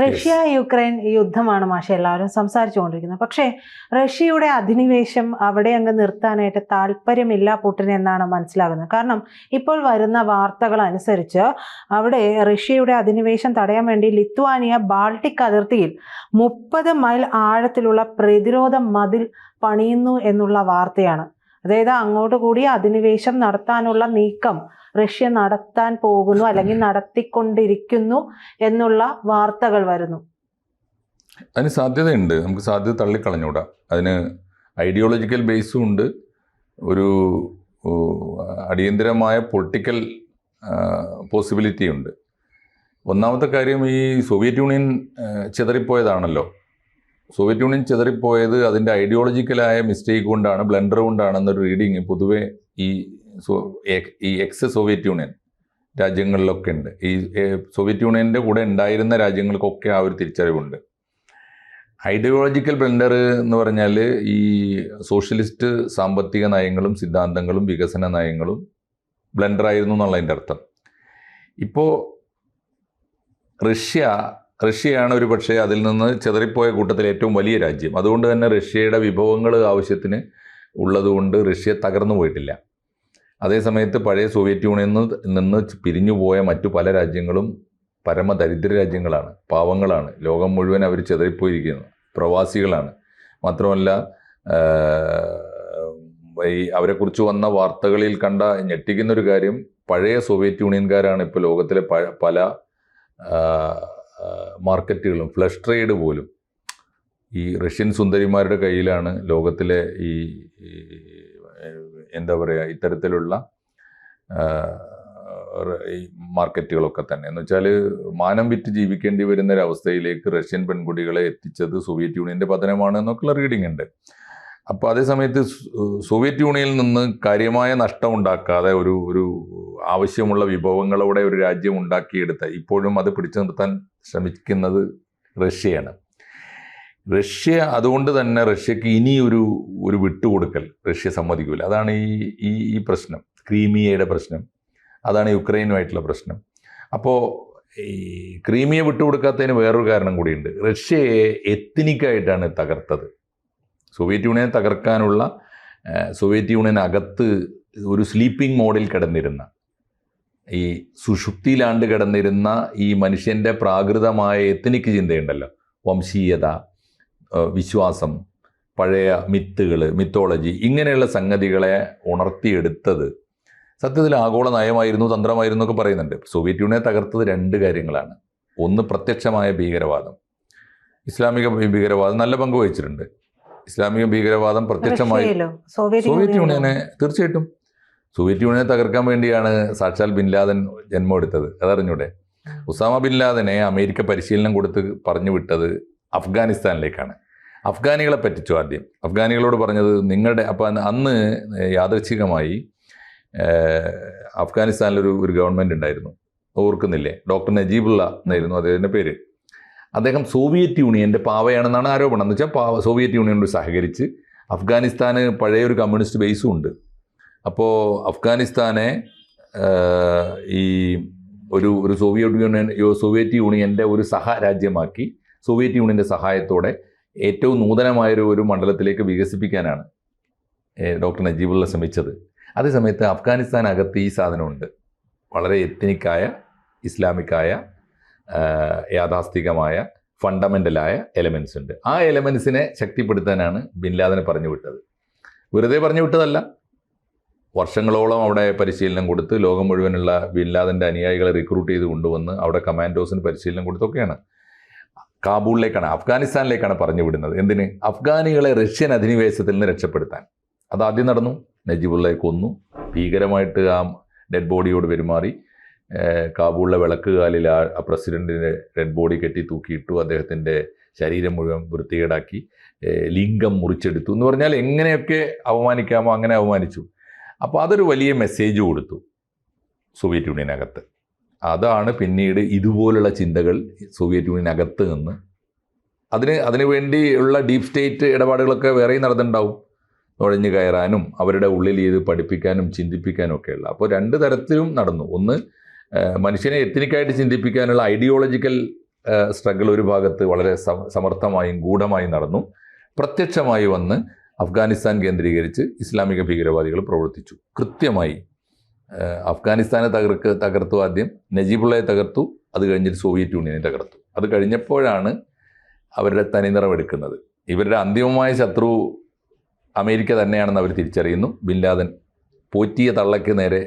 Russia Ukraine യുദ്ധമാണ് മാഷെ എല്ലാവരും സംസാരിച്ചുകൊണ്ടിരിക്കുന്നത്. പക്ഷേ റഷ്യയുടെ അധിനിവേശം അവിടെ അങ്ങ് നിർത്താനായിട്ട് താല്പര്യമില്ല പുട്ടിൻ എന്നാണ് മനസ്സിലാകുന്നത്. കാരണം ഇപ്പോൾ വരുന്ന വാർത്തകൾ അനുസരിച്ച് അവിടെ റഷ്യയുടെ അധിനിവേശം തടയാൻ വേണ്ടി ലിത്വാനിയ ബാൾട്ടിക് അതിർത്തിയിൽ മുപ്പത് മൈൽ ആഴത്തിലുള്ള പ്രതിരോധ മതിൽ പണിയുന്നു എന്നുള്ള വാർത്തയാണ്. അതായത് അങ്ങോട്ട് കൂടി അധിനിവേശം നടത്താനുള്ള നീക്കം റഷ്യ നടത്താൻ പോകുന്നു അല്ലെങ്കിൽ നടത്തിക്കൊണ്ടിരിക്കുന്നു എന്നുള്ള വാർത്തകൾ വരുന്നു. അതിന് സാധ്യതയുണ്ട്. നമുക്ക് സാധ്യത തള്ളിക്കളഞ്ഞൂടാ. അതിന് ഐഡിയോളജിക്കൽ ബേസും ഉണ്ട്. ഒരു അടിയന്തിരമായ പൊളിറ്റിക്കൽ പോസിബിലിറ്റി ഉണ്ട്. ഒന്നാമത്തെ കാര്യം ഈ സോവിയറ്റ് യൂണിയൻ ചിതറിപ്പോയതാണല്ലോ. സോവിയറ്റ് യൂണിയൻ ചിതറിപ്പോയത് അതിന്റെ ഐഡിയോളജിക്കലായ മിസ്റ്റേക്ക് കൊണ്ടാണ് ബ്ലണ്ടർ കൊണ്ടാണെന്നൊരു റീഡിങ് പൊതുവേ ഈ ഈ എക്സ് സോവിയറ്റ് യൂണിയൻ രാജ്യങ്ങളിലൊക്കെ ഉണ്ട്. ഈ സോവിയറ്റ് യൂണിയന്റെ കൂടെ ഉണ്ടായിരുന്ന രാജ്യങ്ങൾക്കൊക്കെ ആ ഒരു തിരിച്ചറിവുണ്ട്. ഐഡിയോളജിക്കൽ ബ്ലെൻഡർ എന്ന് പറഞ്ഞാൽ ഈ സോഷ്യലിസ്റ്റ് സാമ്പത്തിക നയങ്ങളും സിദ്ധാന്തങ്ങളും വികസന നയങ്ങളും ബ്ലെൻഡറായിരുന്നു എന്നുള്ളതിന്റെ അർത്ഥം. ഇപ്പോൾ റഷ്യ റഷ്യയാണ് ഒരു പക്ഷേ അതിൽ നിന്ന് ചെതറിപ്പോയ കൂട്ടത്തിൽ ഏറ്റവും വലിയ രാജ്യം. അതുകൊണ്ട് തന്നെ റഷ്യയുടെ വിഭവങ്ങൾ ആവശ്യത്തിന് ഉള്ളതുകൊണ്ട് റഷ്യ തകർന്നു പോയിട്ടില്ല. അതേസമയത്ത് പഴയ സോവിയറ്റ് യൂണിയനിൽ നിന്ന് പിരിഞ്ഞു പോയ മറ്റു പല രാജ്യങ്ങളും പരമദരിദ്ര രാജ്യങ്ങളാണ്. പാവങ്ങളാണ്. ലോകം മുഴുവൻ അവർ ചെതറിപ്പോയിരിക്കുന്നു. പ്രവാസികളാണ്. മാത്രമല്ല ഈ അവരെക്കുറിച്ച് വന്ന വാർത്തകളിൽ കണ്ട ഞെട്ടിക്കുന്ന ഒരു കാര്യം പഴയ സോവിയറ്റ് യൂണിയൻകാരാണ് ഇപ്പോൾ ലോകത്തിലെ പല മാർക്കറ്റുകളും ഫ്ലഷ് ട്രേഡ് പോലും ഈ റഷ്യൻ സുന്ദരിമാരുടെ കയ്യിലാണ് ലോകത്തിലെ ഈ, എന്താ പറയുക ഇത്തരത്തിലുള്ള ഈ മാർക്കറ്റുകളൊക്കെ തന്നെ. എന്ന് വെച്ചാൽ മാനം വിറ്റ് ജീവിക്കേണ്ടി വരുന്ന ഒരു അവസ്ഥയിലേക്ക് റഷ്യൻ പെൺകുട്ടികളെ എത്തിച്ചത് സോവിയറ്റ് യൂണിയന്റെ പതനമാണ് എന്നൊക്കെയുള്ള റീഡിംഗ് ഉണ്ട്. അപ്പോൾ അതേ സമയത്ത് സോവിയറ്റ് യൂണിയനിൽ നിന്ന് കാര്യമായ നഷ്ടം ഉണ്ടാക്കാതെ ഒരു ഒരു ആവശ്യമുള്ള വിഭവങ്ങളോടെ ഒരു രാജ്യം ഉണ്ടാക്കിയെടുത്ത ഇപ്പോഴും അത് പിടിച്ചു നിർത്താൻ ശ്രമിക്കുന്നത് റഷ്യയാണ്. റഷ്യ അതുകൊണ്ട് തന്നെ റഷ്യക്ക് ഇനി ഒരു ഒരു വിട്ടുകൊടുക്കൽ റഷ്യ സമ്മതിക്കില്ല അതാണ് ഈ ഈ ഈ പ്രശ്നം. ക്രീമിയയുടെ പ്രശ്നം. അതാണ് യുക്രൈനുമായിട്ടുള്ള പ്രശ്നം. അപ്പോൾ ഈ ക്രീമിയ വിട്ടുകൊടുക്കാത്തതിന് വേറൊരു കാരണം കൂടിയുണ്ട്. റഷ്യയെ എത്തിനിക്കായിട്ടാണ് തകർത്തത്. സോവിയറ്റ് യൂണിയനെ തകർക്കാനുള്ള സോവിയറ്റ് യൂണിയൻ അകത്ത് ഒരു സ്ലീപ്പിംഗ് മോഡിൽ കിടന്നിരുന്ന ഈ സുഷുപ്തിയിലാണ്ട് കിടന്നിരുന്ന ഈ മനുഷ്യന്റെ പ്രാകൃതമായ എത്തിനിക്ക് ചിന്തയുണ്ടല്ലോ. വംശീയത വിശ്വാസം പഴയ മിത്തുകൾ മിത്തോളജി ഇങ്ങനെയുള്ള സംഗതികളെ ഉണർത്തിയെടുത്തത് സത്യത്തിൽ ആഗോള നയമായിരുന്നു തന്ത്രമായിരുന്നു ഒക്കെ പറയുന്നുണ്ട്. സോവിയറ്റ് യൂണിയനെ തകർത്തത് രണ്ട് കാര്യങ്ങളാണ്. ഒന്ന് പ്രത്യക്ഷമായ ഭീകരവാദം. ഇസ്ലാമിക ഭീകരവാദം നല്ല പങ്ക് വഹിച്ചിട്ടുണ്ട്. ഇസ്ലാമിക ഭീകരവാദം പ്രത്യക്ഷമായി സോവിയറ്റ് സോവിയറ്റ് യൂണിയനെ? തീർച്ചയായിട്ടും. സോവിയറ്റ് യൂണിയനെ തകർക്കാൻ വേണ്ടിയാണ് സാക്ഷാൽ ബിൻ ലാദൻ ജന്മമെടുത്തത്. അതറിഞ്ഞൂടെ? ഉസാമ ബിൻ ലാദനെ അമേരിക്ക പരിശീലനം കൊടുത്ത് പറഞ്ഞു വിട്ടത് അഫ്ഗാനിസ്ഥാനിലേക്കാണ്. അഫ്ഗാനികളെ പറ്റിച്ചു ആദ്യം. അഫ്ഗാനികളോട് പറഞ്ഞത് നിങ്ങളുടെ അപ്പം അന്ന് യാദൃച്ഛികമായി ഏഹ്, അഫ്ഗാനിസ്ഥാനിലൊരു ഒരു ഗവൺമെന്റ് ഉണ്ടായിരുന്നു. ഓർക്കുന്നില്ലേ? ഡോക്ടർ നജീബുള്ള എന്നായിരുന്നു അദ്ദേഹത്തിന്റെ പേര്. അദ്ദേഹം സോവിയറ്റ് യൂണിയന്റെ പാവയാണെന്നാണ് ആരോപണം. എന്ന് വെച്ചാൽ പാവ സോവിയറ്റ് യൂണിയനോട് സഹകരിച്ച് അഫ്ഗാനിസ്ഥാന് പഴയൊരു കമ്മ്യൂണിസ്റ്റ് ബേസും ഉണ്ട് അപ്പോൾ അഫ്ഗാനിസ്ഥാനെ ഈ ഒരു ഒരു സോവിയറ്റ് യൂണിയൻ സോവിയറ്റ് യൂണിയന്റെ ഒരു സഹരാജ്യമാക്കി സോവിയറ്റ് യൂണിയന്റെ സഹായത്തോടെ ഏറ്റവും നൂതനമായൊരു ഒരു മണ്ഡലത്തിലേക്ക് വികസിപ്പിക്കാനാണ് ഡോക്ടർ നജീബുള്ള ശ്രമിച്ചത്. അതേസമയത്ത് അഫ്ഗാനിസ്ഥാനകത്ത് ഈ സാധനമുണ്ട്. വളരെ എത്നിക്കായ ഇസ്ലാമിക്കായ യാഥാസ്ഥികമായ ഫണ്ടമെന്റലായ എലമെൻസ് ഉണ്ട് ആ എലമെൻസിനെ ശക്തിപ്പെടുത്താനാണ് ബിൻ ലാദനെ പറഞ്ഞു വിട്ടത്. വെറുതെ പറഞ്ഞു വിട്ടതല്ല വർഷങ്ങളോളം അവിടെ പരിശീലനം കൊടുത്ത് ലോകം മുഴുവനുള്ള ബിൻ ലാദന്റെ അനുയായികളെ റിക്രൂട്ട് ചെയ്ത് കൊണ്ടുവന്ന് അവിടെ കമാൻഡോസിന് പരിശീലനം കൊടുത്തൊക്കെയാണ്. കാബൂളിലേക്കാണ് അഫ്ഗാനിസ്ഥാനിലേക്കാണ് പറഞ്ഞു വിടുന്നത്. എന്തിന്? അഫ്ഗാനികളെ റഷ്യൻ അധിനിവേശത്തിൽ നിന്ന് രക്ഷപ്പെടുത്താൻ. അത് ആദ്യം നടന്നു നജീബുള്ളയെ കൊന്നു. ഭീകരമായിട്ട് ആ ഡെഡ് ബോഡിയോട് പെരുമാറി കാബൂളിലെ വിളക്കുകാലിൽ ആ പ്രസിഡന്റിന്റെ ഡെഡ് ബോഡി കെട്ടി തൂക്കിയിട്ടു അദ്ദേഹത്തിന്റെ ശരീരം മുഴുവൻ വൃത്തികേടാക്കി ലിംഗം മുറിച്ചെടുത്തു. എന്ന് പറഞ്ഞാൽ എങ്ങനെയൊക്കെ അവമാനിക്കാമോ അങ്ങനെ അവമാനിച്ചു അപ്പോൾ അതൊരു വലിയ മെസ്സേജ് കൊടുത്തു സോവിയറ്റ് യൂണിയനകത്ത്. അതാണ് പിന്നീട് ഇതുപോലുള്ള ചിന്തകൾ സോവിയറ്റ് യൂണിയനകത്ത് നിന്ന് അതിന് അതിനുവേണ്ടി വേണ്ടിയുള്ള ഡീപ് സ്റ്റേറ്റ് ഇടപാടുകളൊക്കെ വേറെയും നടന്നിട്ടുണ്ടാവും. നുഴഞ്ഞു കയറാനും അവരുടെ ഉള്ളിൽ ഇത് പഠിപ്പിക്കാനും ചിന്തിപ്പിക്കാനും ഒക്കെയുള്ള അപ്പോൾ രണ്ട് തരത്തിലും നടന്നു. ഒന്ന് മനുഷ്യനെ എത്തിനിക്കായിട്ട് ചിന്തിപ്പിക്കാനുള്ള ഐഡിയോളജിക്കൽ സ്ട്രഗിൾ ഒരു ഭാഗത്ത് വളരെ സമർത്ഥമായും ഗൂഢമായും നടന്നു. പ്രത്യക്ഷമായി വന്ന് അഫ്ഗാനിസ്ഥാൻ കേന്ദ്രീകരിച്ച് ഇസ്ലാമിക ഭീകരവാദികൾ പ്രവർത്തിച്ചു. കൃത്യമായി അഫ്ഗാനിസ്ഥാനെ തകർക്ക് തകർത്തു ആദ്യം നജീബുള്ളയെ തകർത്തു അത് കഴിഞ്ഞിട്ട് സോവിയറ്റ് യൂണിയനെ തകർത്തു. അത് കഴിഞ്ഞപ്പോഴാണ് അവരുടെ തനിനിറം എടുക്കുന്നത്. ഇവരുടെ അന്തിമമായ ശത്രു അമേരിക്ക തന്നെയാണെന്ന് അവർ തിരിച്ചറിയുന്നു. ബിൻ ലാദൻ പോറ്റിയ തള്ളയ്ക്ക് നേരെ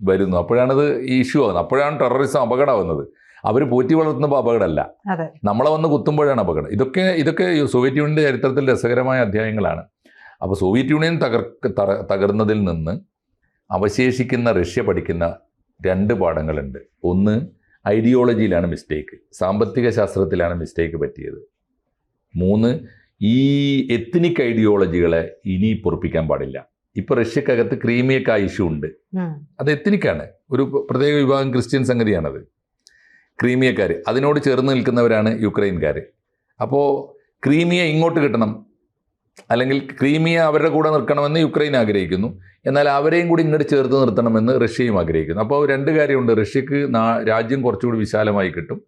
വരുന്നു. അപ്പോഴാണത് ഈ ഇഷ്യൂ ആകുന്നത് അപ്പോഴാണ് ടെററിസം അപകടമാകുന്നത് അവർ പോറ്റി വളർത്തുന്നപ്പോൾ അപകടമല്ല. നമ്മളെ വന്ന് കുത്തുമ്പോഴാണ് അപകടം. ഇതൊക്കെ ഇതൊക്കെ സോവിയറ്റ് യൂണിയന്റെ ചരിത്രത്തിൽ രസകരമായ അധ്യായങ്ങളാണ്. അപ്പോൾ സോവിയറ്റ് യൂണിയൻ തകർ തകർന്നതിൽ നിന്ന് അവശേഷിക്കുന്ന റഷ്യ പഠിക്കുന്ന രണ്ട് പാഠങ്ങളുണ്ട്. ഒന്ന് ഐഡിയോളജിയിലാണ് മിസ്റ്റേക്ക് സാമ്പത്തിക ശാസ്ത്രത്തിലാണ് മിസ്റ്റേക്ക് പറ്റിയത്. മൂന്ന് ഈ എത്നിക് ഐഡിയോളജികളെ ഇനി പൊറപ്പിക്കാൻ പാടില്ല. ഇപ്പൊ റഷ്യക്കകത്ത് ക്രീമിയക്ക ഇഷ്യൂ ഉണ്ട്. അത് എത്നിക്കാണ് ഒരു പ്രത്യേക വിഭാഗം ക്രിസ്ത്യൻ സംഗതിയാണത്. ക്രീമിയക്കാർ അതിനോട് ചേർന്ന് നിൽക്കുന്നവരാണ് യുക്രൈൻകാർ അപ്പോൾ ക്രീമിയ ഇങ്ങോട്ട് കിട്ടണം. അല്ലെങ്കിൽ ക്രീമിയ അവരുടെ കൂടെ നിൽക്കണമെന്ന് യുക്രൈൻ ആഗ്രഹിക്കുന്നു. എന്നാൽ അവരെയും കൂടി ഇങ്ങോട്ട് ചേർത്ത് നിർത്തണമെന്ന് റഷ്യയും ആഗ്രഹിക്കുന്നു. അപ്പോൾ രണ്ട് കാര്യമുണ്ട്. റഷ്യക്ക് രാജ്യം കുറച്ചുകൂടി വിശാലമായി കിട്ടും.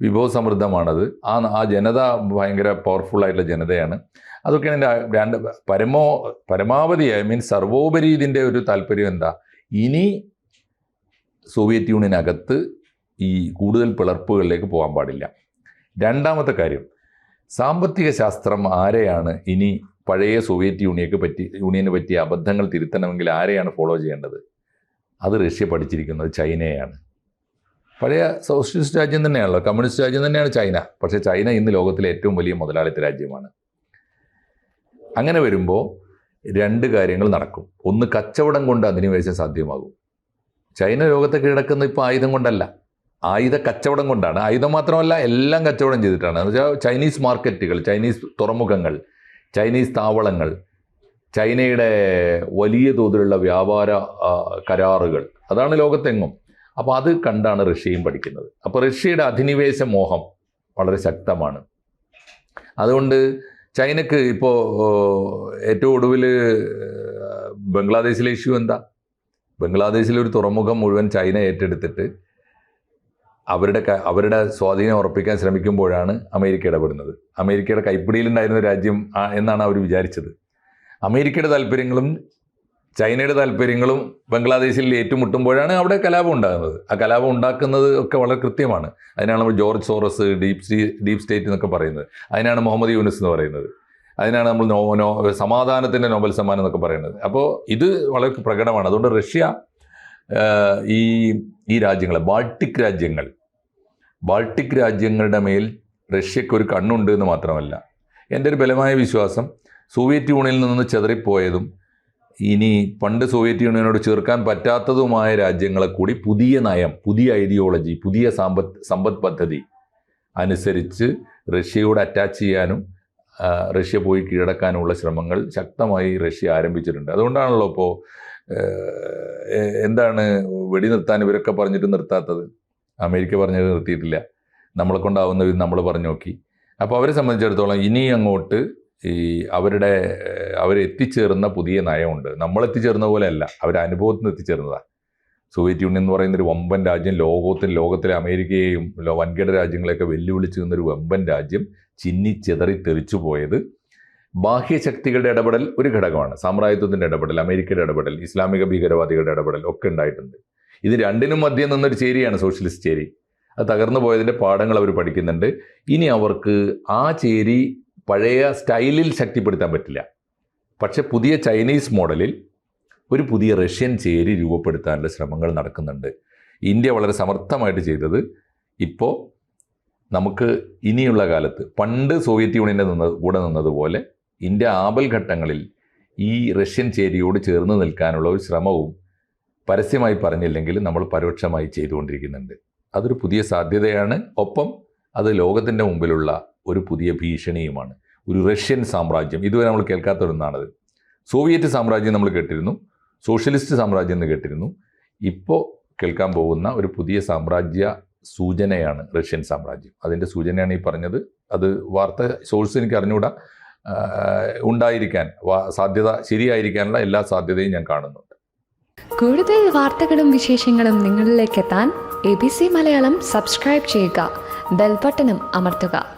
വിഭവസമൃദ്ധമാണത് ആ ആ ജനത ഭയങ്കര പവർഫുൾ ആയിട്ടുള്ള ജനതയാണ്. അതൊക്കെയാണ് എന്റെ രണ്ട് പരമോ പരമാവധി ഐ മീൻ സർവോപരി ഇതിന്റെ ഒരു താല്പര്യം എന്താ? ഇനി സോവിയറ്റ് യൂണിയനകത്ത് ഈ കൂടുതൽ പിളർപ്പുകളിലേക്ക് പോകാൻ പാടില്ല. രണ്ടാമത്തെ കാര്യം. സാമ്പത്തിക ശാസ്ത്രം ആരെയാണ് ഇനി പഴയ സോവിയറ്റ് യൂണിയക്ക് പറ്റി യൂണിയന് പറ്റിയ അബദ്ധങ്ങൾ തിരുത്തണമെങ്കിൽ ആരെയാണ് ഫോളോ ചെയ്യേണ്ടത്? അത് റഷ്യ പഠിച്ചിരിക്കുന്നത് ചൈനയാണ് പഴയ സോഷ്യലിസ്റ്റ് രാജ്യം തന്നെയാണല്ലോ കമ്മ്യൂണിസ്റ്റ് രാജ്യം തന്നെയാണ് ചൈന. പക്ഷേ ചൈന ഇന്ന് ലോകത്തിലെ ഏറ്റവും വലിയ മുതലാളിത്ത രാജ്യമാണ്. അങ്ങനെ വരുമ്പോൾ രണ്ട് കാര്യങ്ങൾ നടക്കും. ഒന്ന് കച്ചവടം കൊണ്ട് അധിനിവേശം സാധ്യമാകും. ചൈന ലോകത്തെ കീഴടക്കുന്ന ഇപ്പോൾ ആയുധം കൊണ്ടല്ല. ആയുധ കച്ചവടം കൊണ്ടാണ്. ആയുധം മാത്രമല്ല എല്ലാം കച്ചവടം ചെയ്തിട്ടാണ്. എന്ന് വെച്ചാൽ ചൈനീസ് മാർക്കറ്റുകൾ ചൈനീസ് തുറമുഖങ്ങൾ ചൈനീസ് താവളങ്ങൾ ചൈനയുടെ വലിയ തോതിലുള്ള വ്യാപാര കരാറുകൾ അതാണ് ലോകത്തെങ്ങും. അപ്പോൾ അത് കണ്ടാണ് റഷ്യയും പഠിക്കുന്നത്. അപ്പോൾ റഷ്യയുടെ അധിനിവേശ മോഹം വളരെ ശക്തമാണ്. അതുകൊണ്ട് ചൈനക്ക് ഇപ്പോൾ ഏറ്റവും ഒടുവിൽ ബംഗ്ലാദേശിലെ ഇഷ്യൂ എന്താ? ബംഗ്ലാദേശിലെ ഒരു തുറമുഖം മുഴുവൻ ചൈന ഏറ്റെടുത്തിട്ട് അവരുടെ അവരുടെ സ്വാധീനം ഉറപ്പിക്കാൻ ശ്രമിക്കുമ്പോഴാണ് അമേരിക്ക ഇടപെടുന്നത്. അമേരിക്കയുടെ കൈപ്പിടിയിലുണ്ടായിരുന്ന രാജ്യം എന്നാണ് അവർ വിചാരിച്ചത്. അമേരിക്കയുടെ താല്പര്യങ്ങളും ചൈനയുടെ താല്പര്യങ്ങളും ബംഗ്ലാദേശിൽ ഏറ്റുമുട്ടുമ്പോഴാണ് അവിടെ കലാപം ഉണ്ടാകുന്നത്. ആ കലാപം ഉണ്ടാക്കുന്നത് ഒക്കെ വളരെ കൃത്യമാണ്. അതിനാണ് നമ്മൾ ജോർജ് സോറസ് ഡീപ് സ്റ്റീ ഡീപ് സ്റ്റേറ്റ് എന്നൊക്കെ പറയുന്നത്. അതിനാണ് മുഹമ്മദ് യൂനിസ് എന്ന് പറയുന്നത്. അതിനാണ് നമ്മൾ നോ നോ സമാധാനത്തിന്റെ നോബൽ സമ്മാനം എന്നൊക്കെ പറയുന്നത്. അപ്പോൾ ഇത് വളരെ പ്രകടമാണ്. അതുകൊണ്ട് റഷ്യ ഈ ഈ രാജ്യങ്ങൾ ബാൾട്ടിക് രാജ്യങ്ങൾ. ബാൾട്ടിക് രാജ്യങ്ങളുടെ മേൽ റഷ്യക്ക് ഒരു കണ്ണുണ്ട് എന്ന് മാത്രമല്ല എന്റെ ഒരു ബലമായ വിശ്വാസം സോവിയറ്റ് യൂണിയനിൽ നിന്ന് ചെതറിപ്പോയതും ഇനി പണ്ട് സോവിയറ്റ് യൂണിയനോട് ചേർക്കാൻ പറ്റാത്തതുമായ രാജ്യങ്ങളെ കൂടി പുതിയ നയം പുതിയ ഐഡിയോളജി പുതിയ സമ്പദ് സമ്പദ് പദ്ധതി അനുസരിച്ച് റഷ്യയോട് അറ്റാച്ച് ചെയ്യാനും റഷ്യ പോയി കീഴടക്കാനുമുള്ള ശ്രമങ്ങൾ ശക്തമായി റഷ്യ ആരംഭിച്ചിട്ടുണ്ട്. അതുകൊണ്ടാണല്ലോ ഇപ്പോൾ എന്താണ് വെടി നിർത്താൻ ഇവരൊക്കെ പറഞ്ഞിട്ട് നിർത്താത്തത്? അമേരിക്ക പറഞ്ഞത് നിർത്തിയിട്ടില്ല. നമ്മളെ കൊണ്ടാവുന്ന വിധം നമ്മൾ പറഞ്ഞു നോക്കി. അപ്പോൾ അവരെ സംബന്ധിച്ചിടത്തോളം ഇനി അങ്ങോട്ട് ഈ അവരുടെ അവരെത്തിച്ചേർന്ന പുതിയ നയമുണ്ട്. നമ്മൾ എത്തിച്ചേർന്ന പോലെ അല്ല അവർ അനുഭവത്തിൽ നിന്ന് എത്തിച്ചേർന്നതാണ് സോവിയറ്റ് യൂണിയൻ എന്ന് പറയുന്ന ഒരു വമ്പൻ രാജ്യം ലോകത്തിൽ ലോകത്തിലെ അമേരിക്കയെയും വൻകിട രാജ്യങ്ങളെയൊക്കെ വെല്ലുവിളിച്ച് നിന്നൊരു വമ്പൻ രാജ്യം ചിന്നി ചെതറി തെറിച്ചു പോയത് ബാഹ്യശക്തികളുടെ ഇടപെടൽ ഒരു ഘടകമാണ്. സാമ്രാജ്യത്വത്തിന്റെ ഇടപെടൽ അമേരിക്കയുടെ ഇടപെടൽ ഇസ്ലാമിക ഭീകരവാദികളുടെ ഇടപെടൽ ഒക്കെ ഉണ്ടായിട്ടുണ്ട്. ഇത് രണ്ടിനും മധ്യം നിന്നൊരു ചേരിയാണ് സോഷ്യലിസ്റ്റ് ചേരി. അത് തകർന്നു പോയതിന്റെ പാഠങ്ങൾ അവർ പഠിക്കുന്നുണ്ട്. ഇനി അവർക്ക് ആ ചേരി പഴയ സ്റ്റൈലിൽ ശക്തിപ്പെടുത്താൻ പറ്റില്ല. പക്ഷെ പുതിയ ചൈനീസ് മോഡലിൽ ഒരു പുതിയ റഷ്യൻ ചേരി രൂപപ്പെടുത്താനുള്ള ശ്രമങ്ങൾ നടക്കുന്നുണ്ട്. ഇന്ത്യ വളരെ സമർത്ഥമായിട്ട് ചെയ്തത് ഇപ്പോൾ നമുക്ക് ഇനിയുള്ള കാലത്ത് പണ്ട് സോവിയറ്റ് യൂണിയന്റെ നിന്ന് കൂടെ നിന്നതുപോലെ ഇന്ത്യ ആപൽ ഘട്ടങ്ങളിൽ ഈ റഷ്യൻ ചേരിയോട് ചേർന്ന് നിൽക്കാനുള്ള ഒരു ശ്രമവും പരസ്യമായി പറഞ്ഞില്ലെങ്കിൽ നമ്മൾ പരോക്ഷമായി ചെയ്തുകൊണ്ടിരിക്കുന്നുണ്ട്. അതൊരു പുതിയ സാധ്യതയാണ്. ഒപ്പം അത് ലോകത്തിന്റെ മുമ്പിലുള്ള ഒരു പുതിയ ഭീഷണിയുമാണ്. ഒരു റഷ്യൻ സാമ്രാജ്യം ഇതുവരെ നമ്മൾ കേൾക്കാത്ത ഒന്നാണത് സോവിയറ്റ് സാമ്രാജ്യം നമ്മൾ കേട്ടിരുന്നു. സോഷ്യലിസ്റ്റ് സാമ്രാജ്യം എന്ന് കേട്ടിരുന്നു. ഇപ്പോൾ കേൾക്കാൻ പോകുന്ന ഒരു പുതിയ സാമ്രാജ്യ സൂചനയാണ് റഷ്യൻ സാമ്രാജ്യം. അതിന്റെ സൂചനയാണ് ഈ പറഞ്ഞത്. അത് വാർത്ത സോഴ്സ് എനിക്ക് അറിഞ്ഞുകൂടാ. ഉണ്ടായിരിക്കാൻ സാധ്യത ശരിയായിരിക്കാനുള്ള എല്ലാ സാധ്യതയും ഞാൻ കാണുന്നുണ്ട്. കൂടുതൽ വാർത്തകളും വിശേഷങ്ങളും നിങ്ങളിലേക്ക് എത്താൻ A B C Malayalam subscribe ചെയ്യുക ബെൽബട്ടനും അമർത്തുക.